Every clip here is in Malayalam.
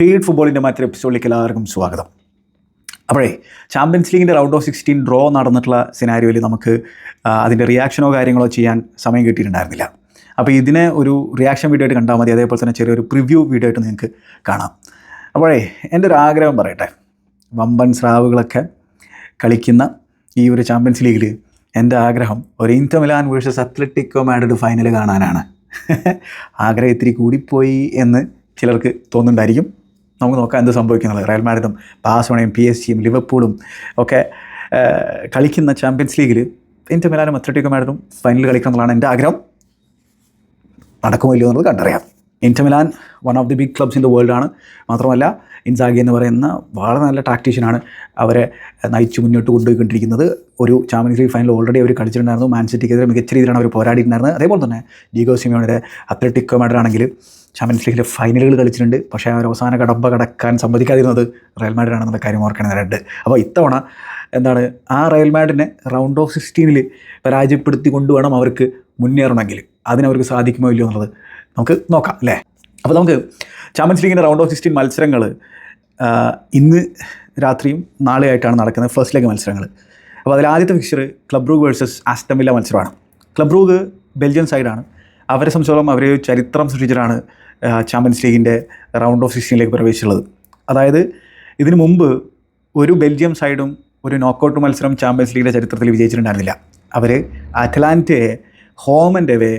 സ്പീഡ് ഫുട്ബോളിന്റെ മറ്റൊരു എപ്പിസോഡിലേക്ക് എല്ലാവർക്കും സ്വാഗതം. അപ്പോഴേ ചാമ്പ്യൻസ് ലീഗിന്റെ റൗണ്ട് ഓഫ് സിക്സ്റ്റീൻ ഡ്രോ നടന്നിട്ടുള്ള സിനാരിയോയിൽ നമുക്ക് അതിന്റെ റിയാക്ഷനോ കാര്യങ്ങളോ ചെയ്യാൻ സമയം കിട്ടിയിട്ടുണ്ടായിരുന്നില്ല. അപ്പോൾ ഇതിനെ ഒരു റിയാക്ഷൻ വീഡിയോ ആയിട്ട് കണ്ടാൽ മതി. അതേപോലെ തന്നെ ചെറിയൊരു പ്രിവ്യൂ വീഡിയോ ആയിട്ട് നിങ്ങൾക്ക് കാണാം. അപ്പോഴേ എന്റെ ഒരു ആഗ്രഹം പറയട്ടെ. വമ്പൻ സ്രാവുകളൊക്കെ കളിക്കുന്ന ഈ ഒരു ചാമ്പ്യൻസ് ലീഗിൽ എന്റെ ആഗ്രഹം ഒരു Inter Milan versus Atletico Madrid final കാണാനാണ്. ആഗ്രഹം ഇത്തിരി കൂടിപ്പോയി എന്ന് ചിലർക്ക് തോന്നുന്നുണ്ടായിരിക്കും. നമുക്ക് നോക്കാം എന്ത് സംഭവിക്കുന്നത് റയൽ മാഡ്രിഡും ബാസോണയും പി എസ് ജിയും ലിവർപൂളും ഒക്കെ കളിക്കുന്ന ചാമ്പ്യൻസ് ലീഗിൽ ഇന്റർ മിലാനും അത്ലറ്റിക്കോ മാഡ്രിഡും ഫൈനൽ കളിക്കണം എന്നുള്ളതാണ് എന്റെ ആഗ്രഹം. നടക്കുമല്ലോ എന്നുള്ളത് കണ്ടറിയാം. Inter Milan one of the big clubs in the world ആണ്. മാത്രമല്ല ഇൻസാഗി എന്ന് പറയുന്ന വളരെ നല്ല ടാക്ടീഷ്യനാണ് അവരെ നയിച്ച് മുന്നോട്ട് കൊണ്ടുപോയിക്കൊണ്ടിരിക്കുന്നത്. ഒരു ചാമ്പ്യൻസ് ലീഗ് ഫൈനൽ ഓൾറെഡി അവർ കളിച്ചിട്ടുണ്ടായിരുന്നു. മാൻ സിറ്റിക്കെതിരെ മികച്ച രീതിയിലാണ് അവർ പോരാടിയിട്ടുണ്ടായിരുന്നത്. അതേപോലെ തന്നെ ഡീഗോ സിമിയോണിയുടെ അത്ലറ്റിക്കോ മാഡറാണെങ്കിൽ ചാമ്പ്യൻസ് ലീഗിലെ ഫൈനലുകൾ കളിച്ചിട്ടുണ്ട്. പക്ഷേ അവർ അവസാന കടമ്പ കടക്കാൻ സമ്മതിക്കാതിരുന്നത് റയൽ മാഡ്രിഡ് ആണെന്നുള്ള കാര്യം ഓർക്കണം രണ്ട്. അപ്പോൾ ഇത്തവണ എന്താണ് ആ റയൽ മാഡിനെ റൗണ്ട് ഓഫ് സിക്സ്റ്റീനിൽ പരാജയപ്പെടുത്തി കൊണ്ടുവേണം അവർക്ക് മുന്നേറണമെങ്കിൽ. അതിനവർക്ക് സാധിക്കുമോ ഇല്ലയോ എന്നുള്ളത് നമുക്ക് നോക്കാം അല്ലേ? അപ്പോൾ നമുക്ക് ചാമ്പ്യൻസ് ലീഗിന്റെ റൗണ്ട് ഓഫ് സിക്സ്റ്റീൻ മത്സരങ്ങൾ ഇന്ന് രാത്രിയും നാളെയായിട്ടാണ് നടക്കുന്നത് ഫസ്റ്റ് ലെഗ് മത്സരങ്ങൾ അപ്പോൾ അതിൽ ആദ്യത്തെ fixture club Brugge versus Aston Villa മത്സരമാണ്. ക്ലബ് റൂഗ് ബെൽജിയൻ സൈഡാണ് അവരെ സംബന്ധിച്ചോളം അവർ ചരിത്രം സൃഷ്ടിച്ചിട്ടാണ് ചാമ്പ്യൻസ് ലീഗിന്റെ റൗണ്ട് ഓഫ് സിക്സ്റ്റീനിലേക്ക് പ്രവേശിച്ചുള്ളത് അതായത് ഇതിനു മുമ്പ് ഒരു ബെൽജിയം സൈഡും ഒരു നോക്കൗട്ട് മത്സരം ചാമ്പ്യൻസ് ലീഗിന്റെ ചരിത്രത്തിൽ വിജയിച്ചിട്ടുണ്ടായിരുന്നില്ല. അവർ അറ്റ്ലാന്റയെ ഹോം ആൻഡ് എവേ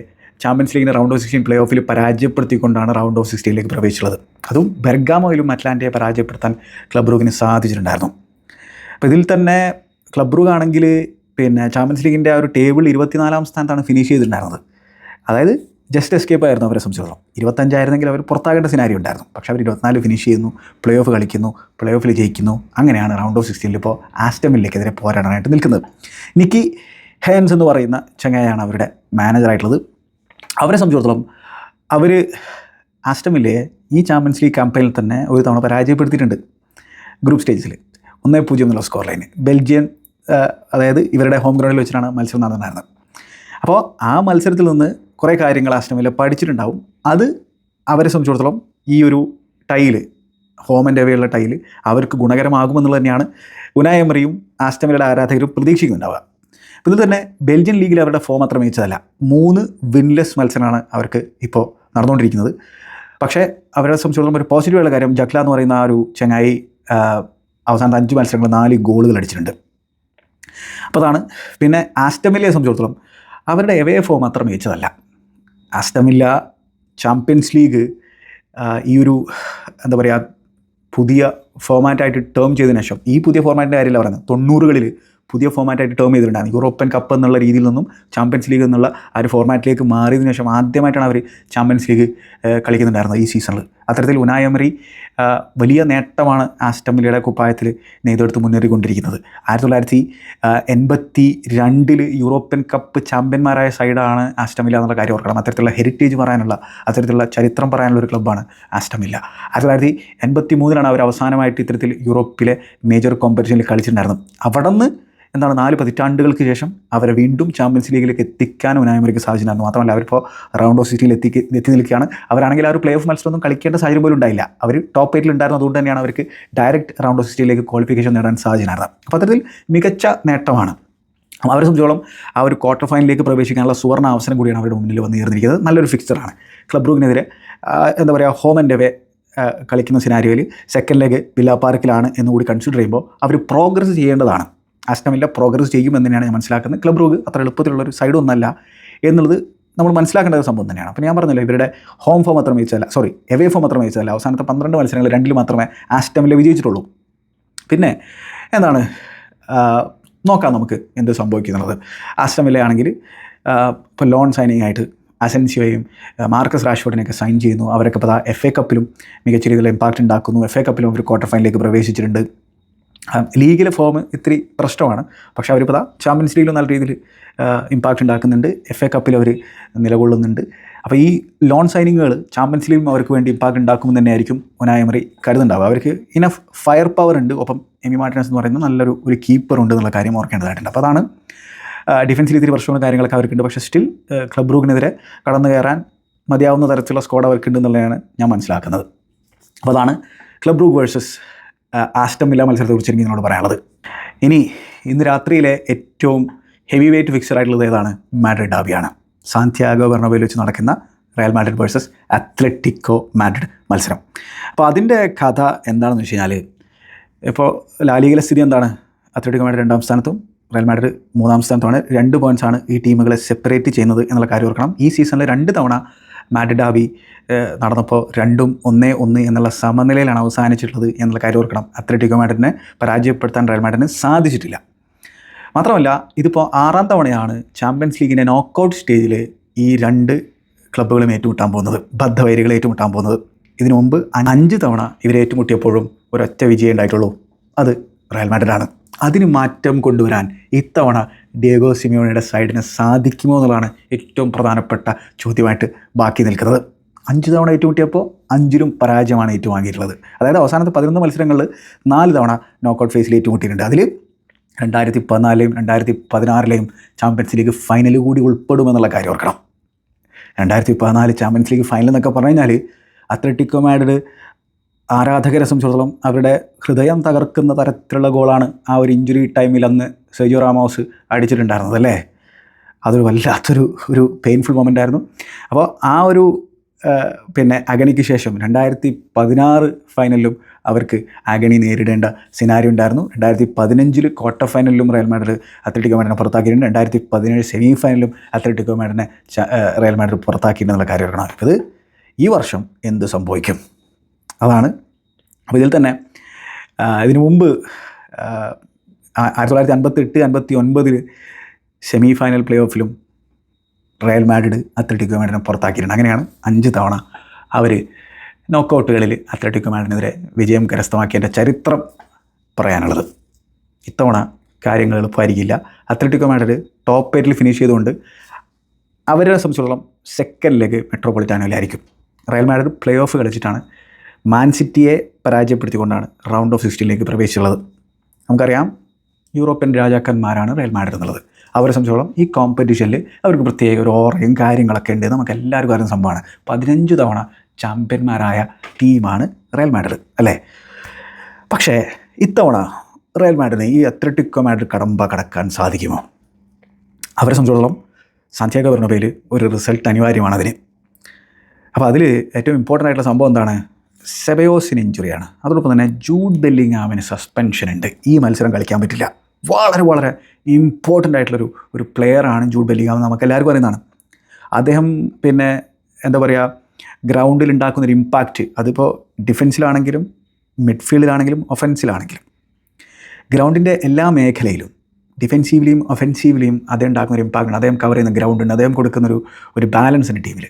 ചാമ്പ്യൻസ് ലീഗിന് റൗണ്ട് ഓഫ് സിക്സ്റ്റീൻ പ്ലേ ഓഫിൽ പരാജയപ്പെടുത്തിക്കൊണ്ടാണ് റൗണ്ട് ഓഫ് സിക്സ്റ്റീനിലേക്ക് പ്രവേശിച്ചത്. അതും ബെർഗാമോയിലും അറ്റ്ലാന്റയെ പരാജയപ്പെടുത്താൻ ക്ലബ് റൂഗിന് സാധിച്ചിട്ടുണ്ടായിരുന്നു. അപ്പോൾ ഇതിൽ തന്നെ ക്ലബ് റൂഗ് ആണെങ്കിൽ പിന്നെ ചാമ്പ്യൻസ് ലീഗിന്റെ ആ ഒരു ടേബിൾ ഇരുപത്തിനാലാം സ്ഥാനത്താണ് ഫിനിഷ് ചെയ്തിട്ടുണ്ടായിരുന്നത്. അതായത് ജസ്റ്റ് എസ്കേപ്പ് ആയിരുന്നു അവരെ സംബന്ധിച്ചിടത്തോളം. ഇരുപത്തഞ്ചായിരുന്നെങ്കിൽ അവർ പുറത്താകേണ്ട സിനാരി ഉണ്ടായിരുന്നു. പക്ഷേ അവർ ഇരുപത്തിനാല് ഫിനിഷ് ചെയ്യുന്നു പ്ലേ ഓഫ് കളിക്കുന്നു പ്ലേ ഓഫിൽ ജയിക്കുന്നു. അങ്ങനെയാണ് റൗണ്ട് ഓഫ് സിക്സ്റ്റീനിൽ ഇപ്പോൾ ആസ്റ്റമില്ലേക്കെതിരെ പോരാടാനായിട്ട് നിൽക്കുന്നത്. നിക്കി ഹേൻസ് എന്ന് പറയുന്ന ചങ്ങായാണ് അവരുടെ മാനേജറായിട്ടുള്ളത് അവരെ സംബന്ധിച്ചിടത്തോളം അവർ ആസ്റ്റമിലെ ഈ ചാമ്പ്യൻസ് ലീഗ് ക്യാമ്പയിനിൽ തന്നെ ഒരു തവണ പരാജയപ്പെടുത്തിയിട്ടുണ്ട് ഗ്രൂപ്പ് സ്റ്റേജിൽ ഒന്നേ പൂജ്യം എന്നുള്ള സ്കോർ ലൈന് ബെൽജിയൻ അതായത് ഇവരുടെ ഹോം ഗ്രൗണ്ടിൽ വെച്ചിട്ടാണ് മത്സരം നടന്നിട്ടുണ്ടായിരുന്നത് അപ്പോൾ ആ മത്സരത്തിൽ നിന്ന് കുറേ കാര്യങ്ങൾ ആസ്റ്റമിൽ പഠിച്ചിട്ടുണ്ടാവും. അത് അവരെ സംബന്ധിച്ചിടത്തോളം ഈ ഒരു ടൈൽ ഹോം ആൻഡ് അവയുള്ള ടൈൽ അവർക്ക് ഗുണകരമാകുമെന്നുള്ളത് തന്നെയാണ് ഉനായമറിയും ആസ്റ്റമിലയുടെ ആരാധകരും പ്രതീക്ഷിക്കുന്നുണ്ടാവുക. അപ്പോൾ ഇത് തന്നെ ബെൽജിയൻ ലീഗിൽ അവരുടെ ഫോം അത്ര മികച്ചതല്ല. മൂന്ന് വിൻലെസ് മത്സരമാണ് അവർക്ക് ഇപ്പോൾ നടന്നുകൊണ്ടിരിക്കുന്നത്. പക്ഷേ അവരെ സംബന്ധിച്ചിടത്തോളം ഒരു പോസിറ്റീവായുള്ള കാര്യം ജക്ല എന്ന് പറയുന്ന ആ ഒരു ചങ്ങായി അവസാനത്തെ അഞ്ച് മത്സരങ്ങൾ നാല് ഗോളുകൾ അടിച്ചിട്ടുണ്ട്. അപ്പോൾ അതാണ്. പിന്നെ ആസ്റ്റമില്ലയെ സംബന്ധിച്ചിടത്തോളം അവരുടെ എവേ ഫോം അത്ര മികച്ചതല്ല. ആസ്റ്റമില്ല ചാമ്പ്യൻസ് ലീഗ് ഈ ഒരു എന്താ പറയുക പുതിയ ഫോമാറ്റായിട്ട് ടേം ചെയ്തതിനു ശേഷം ഈ പുതിയ ഫോമാറ്റിന്റെ കാര്യമല്ല പറയുന്നത്. തൊണ്ണൂറുകളിൽ പുതിയ ഫോമാറ്റായിട്ട് ടേം ചെയ്തിട്ടുണ്ടായിരുന്നു. യൂറോപ്യൻ കപ്പ് എന്നുള്ള രീതിയിൽ നിന്നും ചാമ്പ്യൻസ് ലീഗ് എന്നുള്ള ആ ഒരു ഫോർമാറ്റിലേക്ക് മാറിയതിനു ശേഷം ആദ്യമായിട്ടാണ് അവർ ചാമ്പ്യൻസ് ലീഗ് കളിക്കുന്നുണ്ടായിരുന്നത് ഈ സീസണിൽ അത്തരത്തിൽ ഉനായമറി വലിയ നേട്ടമാണ് ആസ്റ്റമിലയുടെ കുപ്പായത്തിൽ നെയ്തെടുത്ത് മുന്നേറിക്കൊണ്ടിരിക്കുന്നത്. ആയിരത്തി തൊള്ളായിരത്തി എൺപത്തി രണ്ടിൽ യൂറോപ്യൻ കപ്പ് ചാമ്പ്യന്മാരായ സൈഡാണ് ആസ്റ്റമില്ല എന്നുള്ള കാര്യം ഓർക്കണം. അത്തരത്തിലുള്ള ഹെറിറ്റേജ് പറയാനുള്ള അത്തരത്തിലുള്ള ചരിത്രം പറയാനുള്ള ഒരു ക്ലബ്ബാണ് ആസ്റ്റമില്ല ആയിരത്തി തൊള്ളായിരത്തി എൺപത്തി മൂന്നിലാണ് അവർ അവസാനമായിട്ട് ഇത്തരത്തിൽ യൂറോപ്പിലെ മേജർ കോമ്പറ്റീഷനിൽ കളിച്ചിട്ടുണ്ടായിരുന്നത്. അവിടെ നിന്ന് എന്താണ് നാല് പതിറ്റാണ്ടുകൾക്ക് ശേഷം അവരെ വീണ്ടും ചാമ്പ്യൻസ് ലീഗിലേക്ക് എത്തിക്കാൻ ഉനായമരിക്ക് സാധിച്ചിട്ടുണ്ടായിരുന്നു. മാത്രമല്ല അവരിപ്പോൾ റൗണ്ട് ഓഫ് സിറ്റിയിൽ എത്തി എത്തി നിൽക്കുകയാണ്. അവരാണെങ്കിൽ ആ ഒരു പ്ലേ ഓഫ് മത്സരമൊന്നും കളിക്കേണ്ട സാഹചര്യം പോലും ഉണ്ടായില്ല. അവർ ടോപ്പ് എയ്റ്റിൽ ഉണ്ടായിരുന്നു. അതുകൊണ്ട് തന്നെയാണ് അവർക്ക് ഡയറക്റ്റ് റൗണ്ട് ഓഫ് സിറ്റിയിലേക്ക് ക്വാളിഫിക്കേഷൻ നേടാൻ സാധിച്ചിട്ടുണ്ടായിരുന്നത്. അപ്പോൾ അത്തരത്തിൽ മികച്ച നേട്ടമാണ്. അവരെ സംബന്ധിച്ചോളം ആ ഒരു ക്വാർട്ടർ ഫൈനലിലേക്ക് പ്രവേശിക്കാനുള്ള സുവർണ അവസരം കൂടിയാണ് അവരുടെ മുന്നിൽ വന്ന് ചേർന്നിരിക്കുന്നത് നല്ലൊരു ഫിക്സറാണ് ക്ലബ് റൂഗിനെതിരെ എന്താ പറയുക ഹോം ആൻഡ് അവേ കളിക്കുന്ന സിനാരിയോയിൽ സെക്കൻഡ് ലെഗ് വില്ല പാർക്കിലാണ് എന്നുകൂടി കൺസിഡർ ചെയ്യുമ്പോൾ അവർ പ്രോഗ്രസ് ചെയ്യേണ്ടതാണ്. ആസ്റ്റമില്ല പ്രോഗ്രസ് ചെയ്യും എന്ന് തന്നെയാണ് ഞാൻ മനസ്സിലാക്കുന്നത്. ക്ലബ് റൂഗ് അത്ര എളുപ്പത്തിലുള്ളൊരു സൈഡ് ഒന്നല്ല എന്നുള്ളത് നമ്മൾ മനസ്സിലാക്കേണ്ട ഒരു സംഭവം തന്നെയാണ്. അപ്പോൾ ഞാൻ പറഞ്ഞില്ല ഇവരുടെ ഹോം ഫോം മാത്രം മികച്ചതല്ല സോറി എവേ ഫോം മാത്രം മികച്ചതല്ല. അവസാനത്തെ പന്ത്രണ്ട് മത്സരങ്ങൾ രണ്ടിൽ മാത്രമേ ആസ്റ്റമില്ല വിജയിച്ചിട്ടുള്ളൂ. പിന്നെ എന്താണ് നോക്കാം നമുക്ക് എന്ത് സംഭവിക്കുന്നുള്ളത്. ആസ്റ്റമില്ല ആണെങ്കിൽ ഇപ്പോൾ ലോൺ സൈനിങ് ആയിട്ട് അസെൻസിയോയും മാർക്കസ് റാഷ്ഫോർഡിനെയൊക്കെ സൈൻ ചെയ്യുന്നു. അവരൊക്കെ ഇപ്പോൾ എഫ് എ കപ്പിലും മികച്ച രീതിയിൽ ഇമ്പാക്റ്റ് ഉണ്ടാക്കുന്നു. എഫ് എ കപ്പിലും അവർ ക്വാർട്ടർ ഫൈനലിലേക്ക് പ്രവേശിച്ചിട്ടുണ്ട്. ലീഗിലെ ഫോം ഇത്തിരി പ്രശ്നമാണ്. പക്ഷേ അവരിപ്പോൾ ചാമ്പ്യൻസ് ലീഗിലും നല്ല രീതിയിൽ ഇമ്പാക്റ്റ് ഉണ്ടാക്കുന്നുണ്ട്. എഫ് എ കപ്പിൽ അവർ നിലകൊള്ളുന്നുണ്ട്. അപ്പോൾ ഈ ലോൺ സൈനിങ്ങുകൾ ചാമ്പ്യൻസ് ലീഗും അവർക്ക് വേണ്ടി ഇമ്പാക്റ്റ് ഉണ്ടാക്കുമെന്ന് തന്നെയായിരിക്കും ഒനായമറി കരുതുന്നുണ്ടാവുക. അവർക്ക് ഇനഫ് ഫയർ പവർ ഉണ്ട്. ഒപ്പം എമി മാർട്ടിനസ് എന്ന് പറയുന്ന നല്ലൊരു ഒരു കീപ്പർ ഉണ്ട് എന്നുള്ള കാര്യം ഓർക്കേണ്ടതായിട്ടുണ്ട്. അപ്പോൾ അതാണ് ഡിഫൻസിൽ ഇത്തിരി പ്രശ്നങ്ങളും കാര്യങ്ങളൊക്കെ അവർക്കുണ്ട്. പക്ഷേ സ്റ്റിൽ ക്ലബ് റൂഗിനെതിരെ കടന്നു കയറാൻ മതിയാവുന്ന തരത്തിലുള്ള സ്ക്വാഡ് അവർക്കുണ്ട് എന്നുള്ളതാണ് ഞാൻ മനസ്സിലാക്കുന്നത്. അപ്പോൾ അതാണ് club Brugge versus Aston Villa മത്സരത്തെക്കുറിച്ച് എനിക്ക് നിങ്ങളോട് പറയാനുള്ളത്. ഇനി ഇന്ന് രാത്രിയിലെ ഏറ്റവും ഹെവി വെയിറ്റ് ഫിക്സർ ആയിട്ടുള്ളത് ഏതാണ്? മാഡ്രിഡ് ഡാബിയാണ് സാന്ത്യാഗോ ബെർണബയിൽ വെച്ച് നടക്കുന്ന Real Madrid versus Atletico Madrid മത്സരം. അപ്പോൾ അതിന്റെ കഥ എന്താണെന്ന് വെച്ച് കഴിഞ്ഞാൽ ഇപ്പോൾ ലാലിഗയിലെ സ്ഥിതി എന്താണ്? അത്ലറ്റിക്കോ മാഡ്രിഡ് രണ്ടാം സ്ഥാനത്തും റയൽ മാഡ്രിഡ് മൂന്നാം സ്ഥാനത്തുമാണ്. രണ്ട് പോയിന്റ്സ് ആണ് ഈ ടീമുകളെ സെപ്പറേറ്റ് ചെയ്യുന്നത് എന്നുള്ള കാര്യം ഓർക്കണം. ഈ സീസണിൽ രണ്ട് തവണ മാഡ്രിഡ് ഡാബി നടന്നപ്പോൾ രണ്ടും ഒന്നേ ഒന്ന് എന്നുള്ള സമനിലയിലാണ് അവസാനിച്ചിട്ടുള്ളത് എന്നുള്ള കാര്യം ഓർക്കണം. അത്ലറ്റിക്കോ മാഡ്രിഡിനെ പരാജയപ്പെടുത്താൻ റയൽ മാഡ്രിഡിന് സാധിച്ചിട്ടില്ല. മാത്രമല്ല ഇതിപ്പോൾ ആറാം തവണയാണ് ചാമ്പ്യൻസ് ലീഗിന്റെ നോക്കൗട്ട് സ്റ്റേജിൽ ഈ രണ്ട് ക്ലബ്ബുകളും ഏറ്റുമുട്ടാൻ പോകുന്നത് ബദ്ധവൈരികളെ ഏറ്റുമുട്ടാൻ പോകുന്നത്. ഇതിനു മുമ്പ് അഞ്ച് തവണ ഇവരെ ഏറ്റുമുട്ടിയപ്പോഴും ഒരൊറ്റ വിജയം ഉണ്ടായിട്ടുള്ളൂ. അത് റയൽ മാഡ്രിഡാണ്. അതിന് മാറ്റം കൊണ്ടുവരാൻ ഇത്തവണ ഡിയേഗോ സിമിയോണിയുടെ സൈഡിന് സാധിക്കുമോ എന്നുള്ളതാണ് ഏറ്റവും പ്രധാനപ്പെട്ട ചോദ്യമായിട്ട് ബാക്കി നിൽക്കുന്നത്. അഞ്ച് തവണ ഏറ്റുമുട്ടിയപ്പോൾ അഞ്ചിലും പരാജയമാണ് ഏറ്റുവാങ്ങിയിട്ടുള്ളത്. അതായത് അവസാനത്തെ പതിനൊന്ന് മത്സരങ്ങളിൽ നാല് തവണ നോക്കൗട്ട് ഫേസിൽ ഏറ്റുമുട്ടിയിട്ടുണ്ട്. അതിൽ രണ്ടായിരത്തി പതിനാലിലെയും രണ്ടായിരത്തി പതിനാറിലെയും ചാമ്പ്യൻസ് ലീഗ് ഫൈനൽ കൂടി ഉൾപ്പെടുമെന്നുള്ള കാര്യം ഓർക്കണം. രണ്ടായിരത്തി പതിനാല് ചാമ്പ്യൻസ് ലീഗ് ഫൈനൽ എന്നൊക്കെ പറഞ്ഞു കഴിഞ്ഞാൽ അത്ലറ്റിക്കോ മാഡ്രിഡ് ആരാധകരെ സംബന്ധിച്ചിടത്തോളം അവരുടെ ഹൃദയം തകർക്കുന്ന തരത്തിലുള്ള ഗോളാണ് ആ ഒരു ഇഞ്ചുറി ടൈമിൽ അന്ന് സെജോ റാമോസ് അടിച്ചിട്ടുണ്ടായിരുന്നത് അല്ലേ? അതൊരു വല്ലാത്തൊരു ഒരു പെയിൻഫുൾ മൊമെന്റ് ആയിരുന്നു. അപ്പോൾ ആ ഒരു പിന്നെ അഗണിക്ക് ശേഷം രണ്ടായിരത്തി പതിനാറ് ഫൈനലിലും അവർക്ക് അഗണി നേരിടേണ്ട സിനാരി ഉണ്ടായിരുന്നു. രണ്ടായിരത്തി പതിനഞ്ചിൽ ക്വാർട്ടർ ഫൈനലിലും റയൽ മാഡ്രിഡ് അത്ലറ്റിക്കോ മാഡിനെ പുറത്താക്കിയിട്ടുണ്ട്. രണ്ടായിരത്തി പതിനേഴ് സെമി ഫൈനലിലും അത്ലറ്റിക്കോ മാഡിനെ റയൽ മാഡ്രിഡ് പുറത്താക്കിയിട്ടുണ്ടെന്നുള്ള കാര്യം ഓർക്കണം ഇത് ഈ വർഷം എന്ത് സംഭവിക്കും? അതാണ് അപ്പോൾ ഇതിൽ തന്നെ ഇതിനു മുമ്പ് ആയിരത്തി തൊള്ളായിരത്തി അൻപത്തെട്ട് അൻപത്തി ഒൻപതിൽ സെമി ഫൈനൽ പ്ലേ ഓഫിലും റയൽ മാഡ്രിഡ് അത്ലറ്റിക്കോ മാഡിനെ പുറത്താക്കിയിട്ടുണ്ട്. അങ്ങനെയാണ് അഞ്ച് തവണ അവർ നോക്കൗട്ടുകളിൽ അത്ലറ്റിക്കോ മാഡിനെതിരെ വിജയം കരസ്ഥമാക്കിയതിന്റെ ചരിത്രം പറയാനുള്ളത്. ഇത്തവണ കാര്യങ്ങൾ എളുപ്പമായിരിക്കില്ല. അത്ലറ്റിക്കോ മാഡ്രിഡ് ടോപ്പ് എയ്റ്റിൽ ഫിനിഷ് ചെയ്തുകൊണ്ട് അവരെ സംബന്ധിച്ചിടത്തോളം സെക്കൻഡ് ലെഗ് മെട്രോപൊളിറ്റാനോയിലായിരിക്കും റയൽ മാഡ്രിഡ് പ്ലേ ഓഫ് കളിച്ചിട്ടാണ് മാൻ സിറ്റിയെ പരാജയപ്പെടുത്തിക്കൊണ്ടാണ് റൗണ്ട് ഓഫ് സിക്സ്റ്റീനിലേക്ക് പ്രവേശിച്ചുള്ളത്. നമുക്കറിയാം യൂറോപ്യൻ രാജാക്കന്മാരാണ് റയൽ മാഡ്രിഡ് എന്നുള്ളത്. അവരെ സംബന്ധിച്ചോളം ഈ കോമ്പറ്റീഷനിൽ അവർക്ക് പ്രത്യേക ഒരു ഓറയും കാര്യങ്ങളൊക്കെ ഉണ്ട്. നമുക്ക് എല്ലാവർക്കും അറിയുന്ന സംഭവമാണ്. പതിനഞ്ച് തവണ ചാമ്പ്യന്മാരായ ടീമാണ് റയൽ മാഡ്രിഡ് അല്ലേ? പക്ഷേ ഇത്തവണ റയൽ മാഡ്രിഡിന് ഈ അത്ലറ്റിക്കോ മാഡ്രിഡ് കടമ്പ കടക്കാൻ സാധിക്കുമോ? അവരെ സംബന്ധിച്ചിടത്തോളം സാന്ത്യാഗോ ബെർണബയിൽ ഒരു റിസൾട്ട് അനിവാര്യമാണ് അതിന്. അപ്പോൾ അതിൽ ഏറ്റവും ഇമ്പോർട്ടന്റ് ആയിട്ടുള്ള സംഭവം എന്താണ്? സെബയോസിന് ഇഞ്ചുറിയാണ്. അതോടൊപ്പം തന്നെ ജൂഡ് ബെല്ലിങ്ങാമിന് സസ്പെൻഷൻ ഉണ്ട് ഈ മത്സരം കളിക്കാൻ പറ്റില്ല. വളരെ വളരെ ഇമ്പോർട്ടന്റ് ആയിട്ടുള്ളൊരു ഒരു പ്ലെയറാണ് ജൂഡ് ബെല്ലിങ്ങാം നമുക്ക് എല്ലാവർക്കും അറിയുന്നതാണ്. അദ്ദേഹം പിന്നെ എന്താ പറയുക ഗ്രൗണ്ടിൽ ഉണ്ടാക്കുന്ന ഒരു ഇമ്പാക്റ്റ് അതിപ്പോൾ ഡിഫൻസിലാണെങ്കിലും മിഡ്ഫീൽഡിലാണെങ്കിലും ഒഫൻസിലാണെങ്കിലും ഗ്രൗണ്ടിന്റെ എല്ലാ മേഖലയിലും ഡിഫെൻസീവിലെയും ഒഫെൻസീവിലെയും അദ്ദേഹം ഉണ്ടാക്കുന്ന ഒരു ഇമ്പാക്റ്റ് അദ്ദേഹം കവർ ചെയ്യുന്ന ഗ്രൗണ്ട് ഉണ്ട് അദ്ദേഹം കൊടുക്കുന്നൊരു ഒരു ബാലൻസ് ഉണ്ട് ടീമിൽ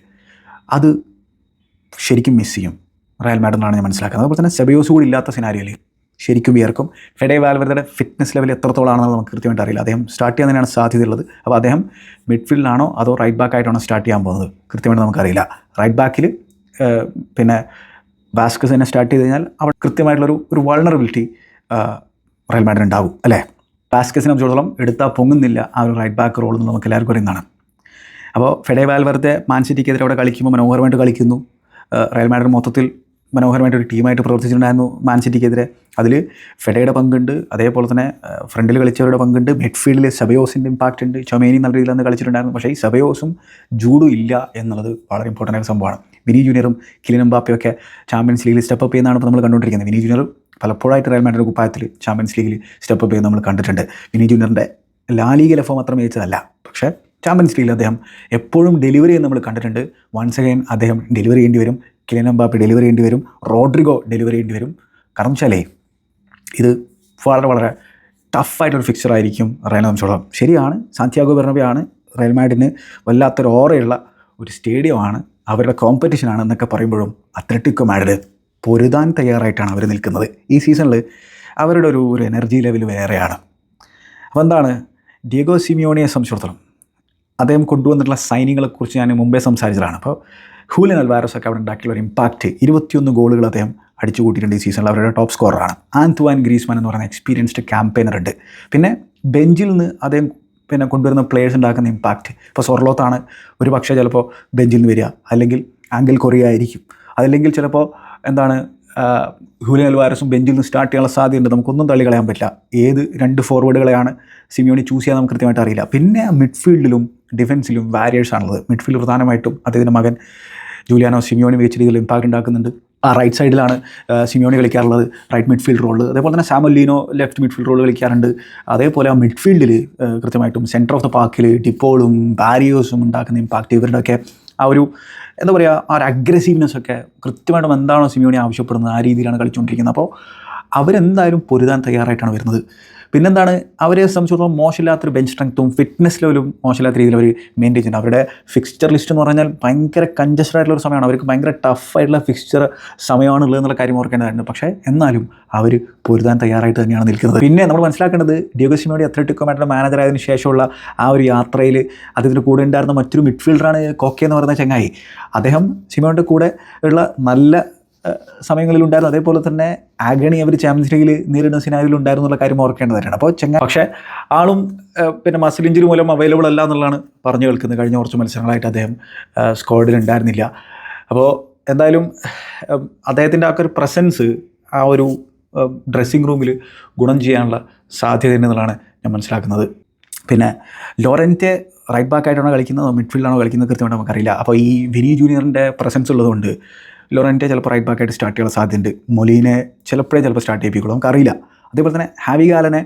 അത് ശരിക്കും മിസ് ചെയ്യും. റയൽ മാഡ്രിഡാണ് ഞാൻ മനസ്സിലാക്കുന്നത്. അതുപോലെ തന്നെ സെബയോസ് കൂടി ഇല്ലാത്ത സിനാരിയോയിൽ ശരിക്കും വിയർക്കും. ഫെഡേ വാൽവരുടെ ഫിറ്റ്നസ് ലെവൽ എത്രത്തോളാണെന്ന് നമുക്ക് കൃത്യമായിട്ട് അറിയില്ല. അദ്ദേഹം സ്റ്റാർട്ട് ചെയ്യാൻ സാധ്യതയുള്ളത്. അപ്പോൾ അദ്ദേഹം മിഡ്ഫീൽഡിലാണോ അതോ റൈറ്റ് ബാക്ക് ആയിട്ടാണോ സ്റ്റാർട്ട് ചെയ്യാൻ പോകുന്നത്? കൃത്യമായിട്ട് നമുക്കറിയില്ല. റൈറ്റ് ബാക്കിൽ പിന്നെ ബാസ്കസ് തന്നെ സ്റ്റാർട്ട് ചെയ്ത് കഴിഞ്ഞാൽ അവിടെ കൃത്യമായിട്ടുള്ളൊരു ഒരു വൾണറബിലിറ്റി റയൽ മാഡ്രിഡ് ഉണ്ടാവും അല്ലേ? ബാസ്കസിനെ സംബന്ധിച്ചിടത്തോളം എടുത്താൽ പൊങ്ങുന്നില്ല ആ ഒരു റൈറ്റ് ബാക്ക് റോൾ എന്ന് നമുക്ക് എല്ലാവർക്കും അറിയുന്നതാണ് അപ്പോൾ ഫെഡേ വാൽവറുടെ മാൻസിറ്റിക്കെതിരെ അവിടെ കളിക്കുമ്പോൾ മനോഹരമായിട്ട് കളിക്കുന്നു. റയൽ മാഡ്രിഡ് മൊത്തത്തിൽ മനോഹരമായിട്ട് ഒരു ടീമായിട്ട് പ്രവർത്തിച്ചിട്ടുണ്ടായിരുന്നു മാൻ സിറ്റിക്കെതിരെ. അതിൽ ഫെഡയുടെ പങ്കുണ്ട് അതേപോലെ തന്നെ ഫ്രണ്ടിൽ കളിച്ചവരുടെ പങ്കുണ്ട് മിഡ്ഫീൽഡിൽ സബയോസിന്റെ ഇമ്പാക്റ്റ് ഉണ്ട് ചൊമേനി നല്ല രീതിയിൽ അന്ന് കളിച്ചിട്ടുണ്ടായിരുന്നു. പക്ഷേ ഈ സബയോസും ജൂഡും ഇല്ല എന്നുള്ളത് വളരെ ഇമ്പോർട്ടന്റ് ആയ സംഭവമാണ്. വിനി ജൂനിയറും കിലിൻ എംബാപ്പയും ഒക്കെ ചാമ്പ്യൻസ് ലീഗിൽ സ്റ്റെപ്പ് അപ്പ് ചെയ്യുന്നതാണ് നമ്മൾ കണ്ടുകൊണ്ടിരിക്കുന്നത്. വിനി ജൂനിയർ പലപ്പോഴായിട്ട് റയൽ മാഡ്രിഡ് കുപ്പായത്തിൽ ചാമ്പ്യൻസ് ലീഗിൽ സ്റ്റെപ്പ് അപ്പ് ചെയ്യുന്നത് നമ്മൾ കണ്ടിട്ടുണ്ട്. വിനി ജൂനിയറിന്റെ ലാലിഗിലെ ഫോം അത്ര മികച്ചതല്ല പക്ഷേ ചാമ്പ്യൻസ് ലീഗിൽ അദ്ദേഹം എപ്പോഴും ഡെലിവറി എന്ന് നമ്മൾ കണ്ടിട്ടുണ്ട്. വൺസ് അഗൈൻ അദ്ദേഹം ഡെലിവറി ചെയ്യേണ്ടി വരും. കിലിൻ എംബാപ്പി ഡെലിവറി ചെയ്യേണ്ടി വരും. റോഡ്രിഗോ ഡെലിവറി ചെയ്യേണ്ടി വരും. കാരണം വെച്ചാലേ ഇത് വളരെ വളരെ ടഫായിട്ടൊരു ഫിക്ചർ ആയിരിക്കും റയൽ സംബന്ധിച്ചോളം ശരിയാണ് സാന്ത്യാഗോ ബെർണബിയാണ് റയൽ മാഡിന് വല്ലാത്തൊരു ഓറയുള്ള ഒരു സ്റ്റേഡിയമാണ് അവരുടെ കോമ്പറ്റീഷനാണ് എന്നൊക്കെ പറയുമ്പോഴും അത്ലറ്റിക്കോ മാഡിഡ് പൊരുതാൻ തയ്യാറായിട്ടാണ് അവർ നിൽക്കുന്നത്. ഈ സീസണിൽ അവരുടെ ഒരു ഒരു എനർജി ലെവൽ വേറെയാണ്. അപ്പോൾ എന്താണ് ഡിയഗോ സിമിയോണിയെ സംബന്ധിച്ചിടത്തോളം അദ്ദേഹം കൊണ്ടുവന്നിട്ടുള്ള സൈനികളെക്കുറിച്ച് ഞാൻ മുമ്പേ സംസാരിച്ചതാണ്. അപ്പോൾ ഹൂലൻ അൽവാരസ് ഒക്കെ അവിടെ ഉണ്ടാക്കിയുള്ള ഒരു ഇമ്പാക്റ്റ് ഇരുപത്തിയൊന്ന് ഗോളുകൾ അദ്ദേഹം അടിച്ചു കൂട്ടിയിട്ടുണ്ട് ഈ സീസണിൽ അവരുടെ ടോപ്പ് സ്കോററാണ് ആൻത്വാൻ ഗ്രീസ്മാൻ എന്ന് പറയുന്ന എക്സ്പീരിയൻസ്ഡ് ക്യാമ്പയിനർ ഉണ്ട്. പിന്നെ ബെഞ്ചിൽ നിന്ന് അദ്ദേഹം പിന്നെ കൊണ്ടുവരുന്ന പ്ലേയേഴ്സ് ഉണ്ടാക്കുന്ന ഇമ്പാക്റ്റ് ഇപ്പോൾ സൊർലോത്താണ് ഒരു പക്ഷേ ചിലപ്പോൾ ബെഞ്ചിൽ നിന്ന് വരിക. അല്ലെങ്കിൽ ആംഗിൾ കൊറിയ ആയിരിക്കും. അതല്ലെങ്കിൽ ചിലപ്പോൾ എന്താണ് ഹൂലിൻ അൽവാരസും ബെഞ്ചിൽ നിന്ന് സ്റ്റാർട്ട് ചെയ്യാനുള്ള സാധ്യതയുണ്ട്. നമുക്കൊന്നും തള്ളി കളയാൻ പറ്റില്ല. ഏത് രണ്ട് ഫോർവേഡുകളെയാണ് സിമിയോണി ചൂസ് ചെയ്യാൻ നമുക്ക് കൃത്യമായിട്ട് അറിയില്ല. പിന്നെ മിഡ്ഫീൽഡിലും ഡിഫൻസിലും വാരിയേഴ്സ് ആണുള്ളത് മിഡ്ഫീൽഡ് പ്രധാനമായിട്ടും അദ്ദേഹത്തിന്റെ മകൻ ജൂലിയാനോ സിമിയോണി മികച്ച രീതിയിൽ ഇമ്പാക്റ്റ് ഉണ്ടാക്കുന്നുണ്ട്. ആ റൈറ്റ് സൈഡിലാണ് സിമിയോണി കളിക്കാറുള്ളത് റൈറ്റ് മിഡ്ഫീൽഡ് റോൾ അതേപോലെ തന്നെ സാമല്ലീനോ ലെഫ്റ്റ് മിഡ്ഫീൽഡ് റോൾ കളിക്കാറുണ്ട്. അതേപോലെ ആ മിഡ്ഫീൽഡിൽ കൃത്യമായിട്ടും സെന്റർ ഓഫ് ദ പാർക്കിൽ ഡിപ്പോളും ബാരിയേഴ്സും ഉണ്ടാക്കുന്ന ഇമ്പാക്റ്റ് ഇവരുടെയൊക്കെ ആ ഒരു എന്താ പറയുക ആ ഒരു അഗ്രസീവ്നെസ് ഒക്കെ കൃത്യമായിട്ടും എന്താണോ സിമിയോണി ആവശ്യപ്പെടുന്നത് ആ രീതിയിലാണ് കളിച്ചുകൊണ്ടിരിക്കുന്നത്. അപ്പോൾ അവരെന്തായാലും പൊരുതാൻ തയ്യാറായിട്ടാണ് വരുന്നത്. പിന്നെന്താണ് അവരെ സംബന്ധിച്ചിടത്തോളം മോശമില്ലാത്തൊരു ബെഞ്ച് സ്ട്രെങ്ത്തും ഫിറ്റ്നസ് ലെവലും മോശമില്ലാത്ത രീതിയിൽ അവർ മെയിന്റെയിൻ ചെയ്യുന്നത് അവരുടെ ഫിക്സ്ചർ ലിസ്റ്റ് എന്ന് പറഞ്ഞാൽ ഭയങ്കര കഞ്ചസ്റ്റഡ് ആയിട്ടുള്ള ഒരു സമയമാണ്. അവർക്ക് ഭയങ്കര ടഫായിട്ടുള്ള ഫിക്സ്ചർ സമയമാണ് ഉള്ളത് എന്നുള്ള കാര്യം ഓർക്കേണ്ടതായിരുന്നു. പക്ഷേ എന്നാലും അവർ പൊരുതാൻ തയ്യാറായിട്ട് തന്നെയാണ് നിൽക്കുന്നത്. പിന്നെ നമ്മൾ മനസ്സിലാക്കേണ്ടത് ഡിയോഗോ സിമിയോടി അത്ലറ്റിക്കോമായിട്ടുള്ള മാനേജർ ആയതിനു ശേഷമുള്ള ആ ഒരു യാത്രയിൽ അദ്ദേഹത്തിന്റെ കൂടെ ഉണ്ടായിരുന്ന മറ്റൊരു മിഡ്ഫീൽഡറാണ് കോക്കെ എന്ന് പറയുന്ന ചങ്ങായി. അദ്ദേഹം സിമിയോയുടെ കൂടെ ഉള്ള നല്ല സമയങ്ങളിലുണ്ടായിരുന്നു. അതേപോലെ തന്നെ ആഗണി അവർ ചാമ്പ്യൻസ് ലീഗിൽ നേരിടുന്ന സിനാരിയിലുണ്ടായിരുന്നു എന്നുള്ള കാര്യം ഓർക്കേണ്ടതായിരുന്നു അപ്പോൾ ചെങ്ങ പക്ഷേ ആളും പിന്നെ മസിൽ ഇഞ്ചുറി മൂലം അവൈലബിൾ അല്ല എന്നുള്ളതാണ് പറഞ്ഞു കേൾക്കുന്നത്. കഴിഞ്ഞ കുറച്ച് മത്സരങ്ങളായിട്ട് അദ്ദേഹം സ്ക്വാഡിൽ ഉണ്ടായിരുന്നില്ല. അപ്പോൾ എന്തായാലും അദ്ദേഹത്തിന്റെ ആ ഒരു പ്രസൻസ് ആ ഒരു ഡ്രസ്സിങ് റൂമിൽ ഗുണം ചെയ്യാനുള്ള സാധ്യത എന്നുള്ളതാണ് ഞാൻ മനസ്സിലാക്കുന്നത്. പിന്നെ ലോറന്റെ റൈറ്റ് ബാക്കായിട്ടാണോ കളിക്കുന്നത്? മിഡ്ഫീൽഡാണോ കളിക്കുന്നത്? കൃത്യമായിട്ട് നമുക്കറിയില്ല. അപ്പോൾ ഈ വിനി ജൂനിയറിന്റെ പ്രസൻസ് ഉള്ളതുകൊണ്ട് ലോറന്റെ ചിലപ്പോൾ റൈറ്റ് ബാക്കായിട്ട് സ്റ്റാർട്ട് ചെയ്യാൻ സാധ്യതയുണ്ട്. മൊലീനെ ചിലപ്പോഴേ ചിലപ്പോൾ സ്റ്റാർട്ട് ചെയ്യിപ്പിക്കുള്ളൂ. നമുക്കറിയില്ല. അതേപോലെ തന്നെ ഹാവി ഗാലനെ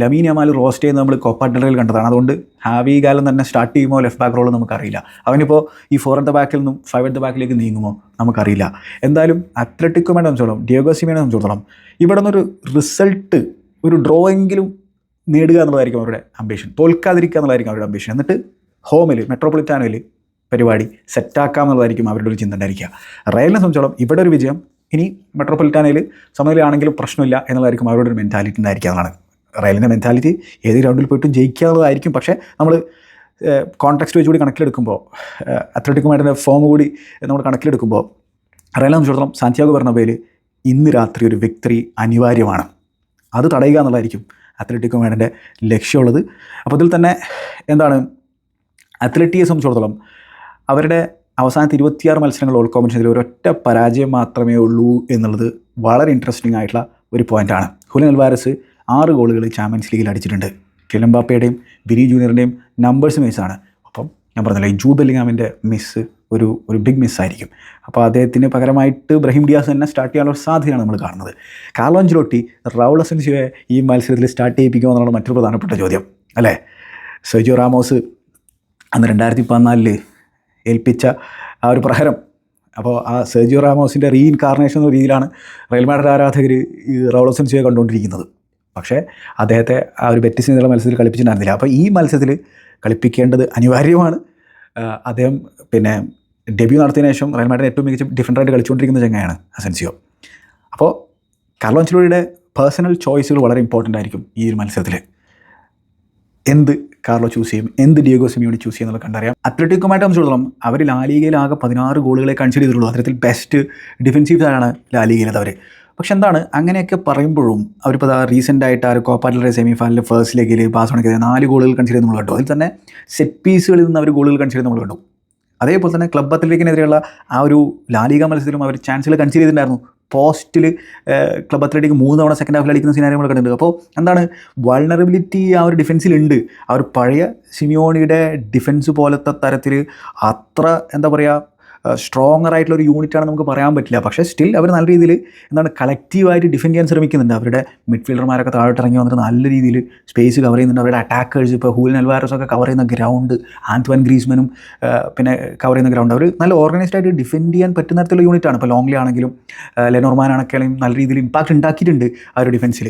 ലമീൻ അമാൽ റോസ്റ്റ് ചെയ്യുന്നത് നമ്മൾ കോപ്പാഡറിൽ കണ്ടതാണ്. അതുകൊണ്ട് ഹാവി ഗാലൻ തന്നെ സ്റ്റാർട്ട് ചെയ്യുമോ ലെഫ്റ്റ് ബാക്ക് റോൾ നമുക്കറിയില്ല. അവനിപ്പോൾ ഈ ഫോർ അറ്റ് ബാക്കിൽ നിന്നും ഫൈവ് അറ്റ് ബാക്കിലേക്ക് നീങ്ങുമോ നമുക്കറിയില്ല. എന്തായാലും അത്ലറ്റിക്കുമായിട്ട് സംബന്ധിച്ചോളം ഡിയോഗോ സിമിനെ സംബന്ധിച്ചിടത്തോളം ഇവിടെ നിന്നൊരു റിസൾട്ട് ഒരു ഡ്രോ എങ്കിലും നേടുക എന്നുള്ളതായിരിക്കും അവരുടെ അംബീഷൻ തോൽക്കാതിരിക്കുക എന്നുള്ളതായിരിക്കും അവരുടെ അംബീഷൻ എന്നിട്ട് ഹോമിൽ മെട്രോപൊളിറ്റാനോയിൽ പരിപാടി സെറ്റാക്കാം എന്നുള്ളതായിരിക്കും അവരുടെ ഒരു ചിന്ത ഉണ്ടായിരിക്കുക. റയലിനെ സംബന്ധിച്ചോളം ഇവിടെ ഒരു വിജയം ഇനി മെട്രോപൊളിറ്റാനയിൽ സമനിലയാണെങ്കിലും പ്രശ്നമില്ല എന്നുള്ളതായിരിക്കും അവരുടെ ഒരു മെന്റാലിറ്റി ഉണ്ടായിരിക്കുക എന്നാണ് റയലിന്റെ മെന്റാലിറ്റി ഏത് ഗ്രൗണ്ടിൽ പോയിട്ടും ജയിക്കുക എന്നുള്ളതായിരിക്കും. പക്ഷേ നമ്മൾ കോൺടാക്സ്റ്റ് വെച്ച് കൂടി കണക്കിലെടുക്കുമ്പോൾ അത്ലറ്റിക്കുമായിട്ട് ഫോം കൂടി നമ്മൾ കണക്കിലെടുക്കുമ്പോൾ റയലിനെ സംബന്ധിച്ചിടത്തോളം സാന്റിയാഗോ പേര് ഇന്ന് രാത്രി ഒരു വിക്ടറി അനിവാര്യമാണ്. അത് തടയുക എന്നുള്ളതായിരിക്കും അത്ലറ്റിക്കോ മാഡിന്റെ ലക്ഷ്യമുള്ളത്. അപ്പോൾ ഇതിൽ തന്നെ എന്താണ്? അത്ലറ്റിയെ സംബന്ധിച്ചിടത്തോളം അവരുടെ അവസാനത്തെ ഇരുപത്തിയാറ് മത്സരങ്ങൾ ഓൾ കോമ്പറ്റീഷനിൽ ഒരൊറ്റ പരാജയം മാത്രമേ ഉള്ളൂ എന്നുള്ളത് വളരെ ഇൻട്രസ്റ്റിംഗ് ആയിട്ടുള്ള ഒരു പോയിന്റാണ് ഹുലൻ അൽവാരസ് ആറ് ഗോളുകൾ ചാമ്പ്യൻസ് ലീഗിൽ അടിച്ചിട്ടുണ്ട്. കിലംബാപ്പയുടെയും വിനി ജൂനിയറിന്റെയും നമ്പേഴ്സ് മിസ്സാണ് അപ്പം ഞാൻ പറഞ്ഞില്ല ജൂ ബെല്ലിങ്ങാമിന്റെ മിസ്സ് ഒരു ഒരു ബിഗ് മിസ്സായിരിക്കും അപ്പോൾ അദ്ദേഹത്തിന് പകരമായിട്ട് ബ്രഹിം ഡിയാസ് തന്നെ സ്റ്റാർട്ട് ചെയ്യാനുള്ള സാധ്യതയാണ് നമ്മൾ കാണുന്നത്. കാർലോ അഞ്ചലോട്ടി റൗൾ അസൻസിയെ ഈ മത്സരത്തിൽ സ്റ്റാർട്ട് ചെയ്യിപ്പിക്കുമോ എന്നുള്ള മറ്റൊരു പ്രധാനപ്പെട്ട ചോദ്യം. അല്ലേ? സെജോ റാമോസ് അന്ന് രണ്ടായിരത്തി പതിനാലിൽ ഏൽപ്പിച്ച ആ ഒരു പ്രഹരം. അപ്പോൾ ആ സെർജിയോ റാമോസിന്റെ റീ ഇൻകാർണേഷൻ എന്ന രീതിയിലാണ് റയൽ മാഡ്രിഡ് ആരാധകർ ഈ റൗളസൻസിയെ കണ്ടുകൊണ്ടിരിക്കുന്നത്. പക്ഷേ അദ്ദേഹത്തെ ആ ഒരു ബെറ്റിസ് എന്നുള്ള മത്സരത്തിൽ കളിപ്പിച്ചിട്ടുണ്ടായിരുന്നില്ല. അപ്പോൾ ഈ മത്സരത്തിൽ കളിപ്പിക്കേണ്ടത് അനിവാര്യമാണ്. അദ്ദേഹം പിന്നെ ഡെബ്യൂ നടത്തിയതിനു ശേഷം റയൽ മാഡ്രിഡ് ഏറ്റവും മികച്ച ഡിഫൻഡറായിട്ട് കളിച്ചുകൊണ്ടിരിക്കുന്ന ചങ്ങയാണ് അസെൻസിയോ. അപ്പോൾ കാർലോ അഞ്ചലോയുടെ പേഴ്സണൽ ചോയ്സുകൾ വളരെ ഇമ്പോർട്ടന്റ് ആയിരിക്കും ഈ ഒരു മത്സരത്തിൽ. എന്ത് കാർലോ ചൂസ് ചെയ്യും? എന്ത് ഡിയോഗോ സിമിയോണി ചൂസ് ചെയ്യുന്നത് കണ്ടറിയാം. അത്ലറ്റിക്കുമായിട്ട് സംബന്ധിച്ചിടത്തോളം അവർ ആകെ പതിനാറ് ഗോളുകളെ കൺസിഡർ ചെയ്തിട്ടുള്ളൂ. അത്തരത്തിൽ ബെസ്റ്റ് ഡിഫൻസീവ് ആണ് ലാലീഗയിലത് അവർ പക്ഷെ എന്താണ്? അങ്ങനെയൊക്കെ പറയുമ്പോഴും അവരിപ്പോൾ റീസെന്റ് ആയിട്ട് ആ ഒരു കോപ്പാറ്റിലെ സെമി ഫൈനലിൽ ഫസ്റ്റ് ലെഗിൽ ബാസോണക്കെതിരെ നാല് ഗോളുകൾ കൺസിഡർ നമ്മൾ കണ്ടു. അതിൽ തന്നെ സെറ്റ് പീസുകളിൽ നിന്ന് അവർ ഗോളുകൾ കൺസിഡർ നമ്മൾ കണ്ടു. അതേപോലെ തന്നെ ക്ലബ് അത്ലറ്റിക്കിനെതിരെയുള്ള ആ ഒരു ലാലിക മത്സരത്തിലും അവർ ചാൻസുകൾ കൺസിഡർ ചെയ്തിട്ടുണ്ടായിരുന്നു. പോസ്റ്റിൽ ക്ലബ് അത്ലറ്റിക് മൂന്ന് തവണ സെക്കൻഡ് ഹാഫിൽ അടിക്കുന്ന സിനാരി നമ്മൾ കണ്ടിട്ടുണ്ട്. അപ്പോൾ എന്താണ്? വൾണറബിലിറ്റി ആ ഒരു ഡിഫൻസിലുണ്ട് ആ ഒരു പഴയ സിമിയോണിയുടെ ഡിഫൻസ് പോലത്തെ തരത്തിൽ അത്ര എന്താ പറയുക സ്ട്രോങ്ങർ ആയിട്ടുള്ള ഒരു യൂണിറ്റാണ് നമുക്ക് പറയാൻ പറ്റില്ല. പക്ഷേ സ്റ്റിൽ അവർ നല്ല രീതിയിൽ എന്താണ് കളക്റ്റീവായിട്ട് ഡിഫെൻഡ് ചെയ്യാൻ ശ്രമിക്കുന്നുണ്ട്. അവരുടെ മിഡ്ഫീൽഡർമാരൊക്കെ താഴോട്ട് ഇറങ്ങി വന്നിട്ട് നല്ല രീതിയിൽ സ്പേസ് കവർ ചെയ്യുന്നുണ്ട്. അവരുടെ അറ്റാക്കേഴ്സ് ഇപ്പോൾ ഹൂൽ അൽവാരസ് ഒക്കെ കവർ ചെയ്യുന്ന ഗ്രൗണ്ട് ആന്ത്വൻ ഗ്രീസ്മനും പിന്നെ കവർ ചെയ്യുന്ന ഗ്രൗണ്ട് അവർ നല്ല ഓർഗനൈസ്ഡ് ആയിട്ട് ഡിഫെൻഡ് ചെയ്യാൻ പറ്റുന്ന തരത്തിലുള്ള യൂണിറ്റാണ് ഇപ്പോൾ ലോങ്ലി ആണെങ്കിലും ലെനോർമാൻ ആണെങ്കിലും നല്ല രീതിയിൽ ഇമ്പാക്റ്റ് ഉണ്ടാക്കിയിട്ടുണ്ട് ആ ഒരു ഡിഫൻസിൽ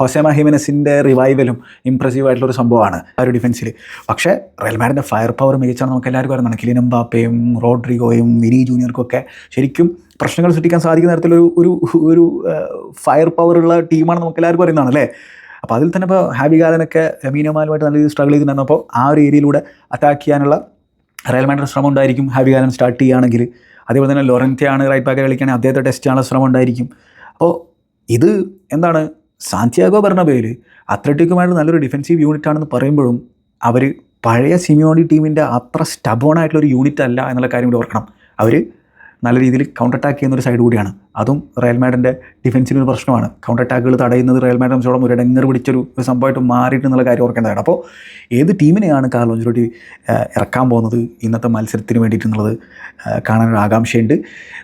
ഹൊസേമ ഹിമിനസിന്റെ റിവൈവലും ഇംപ്രസീവ് ആയിട്ടുള്ള ഒരു സംഭവമാണ് ആ ഒരു ഡിഫൻസിൽ പക്ഷേ റയൽമാഡിന്റെ ഫയർ പവർ മികച്ചാണ് നമുക്ക് എല്ലാവർക്കും അറിയുന്നതാണ് കിലിൻ എംബാപ്പയും റോഡ്രിഗോയും വിനി ജൂനിയർക്കും ഒക്കെ ശരിക്കും പ്രശ്നങ്ങൾ സൃഷ്ടിക്കാൻ സാധിക്കുന്ന തരത്തിലൊരു ഒരു ഒരു ഫയർ പവർ ഉള്ള ടീമാണ് നമുക്ക് എല്ലാവർക്കും അറിയുന്നതാണ് അല്ലേ? അപ്പോൾ അതിൽ തന്നെ ഇപ്പോൾ ഹാബി ഗാലനൊക്കെ മീനമാലുമായിട്ട് നല്ല രീതിയിൽ സ്ട്രഗിൾ ചെയ്തിട്ടുണ്ടായിരുന്നു അപ്പോൾ ആ ഒരു ഏരിയയിലൂടെ അറ്റാക്ക് ചെയ്യാനുള്ള റയൽ ശ്രമം ഉണ്ടായിരിക്കും ഹാബി ഗാലൻ സ്റ്റാർട്ട് ചെയ്യുകയാണെങ്കിൽ. അതേപോലെ തന്നെ ലൊറന്റയാണ് റൈറ്റ് ബാക്കിൽ കളിക്കുകയാണെങ്കിൽ അദ്ദേഹത്തെ ടെസ്റ്റ് ചെയ്യാനുള്ള ശ്രമം ഉണ്ടായിരിക്കും. അപ്പോൾ ഇത് എന്താണ് സാന്റിയാഗോ ബർണബേയിൽ അത്ലറ്റിക്കുമായിട്ട് നല്ലൊരു ഡിഫൻസീവ് യൂണിറ്റ് ആണെന്ന് പറയുമ്പോഴും അവർ പഴയ സിമിയോണി ടീമിന്റെ അത്ര സ്റ്റബോൺ ആയിട്ടുള്ള ഒരു യൂണിറ്റ് അല്ല എന്നുള്ള കാര്യം കൂടി ഓർക്കണം. അവർ നല്ല രീതിയിൽ കൗണ്ടർ അറ്റാക്ക് ചെയ്യുന്ന ഒരു സൈഡ് കൂടിയാണ്. അതും റയൽ മാഡിന്റെ ഡിഫൻസിന് ഒരു പ്രശ്നമാണ്. കൗണ്ടർ അറ്റാക്കുകൾ തടയുന്നത് റയൽ മാഡ് സംബന്ധിച്ചോളം ഒരു ഇടങ്ങർ പിടിച്ചൊരു സംഭവമായിട്ട് മാറിയിട്ട് എന്നുള്ള കാര്യം ഓർക്കേണ്ടതാണ്. അപ്പോൾ ഏത് ടീമിനെയാണ് കാർലോ അഞ്ചലോട്ടി ഇറക്കാൻ പോകുന്നത് ഇന്നത്തെ മത്സരത്തിന് വേണ്ടിയിട്ടുള്ളത് കാണാനൊരു ആകാംക്ഷയുണ്ട്.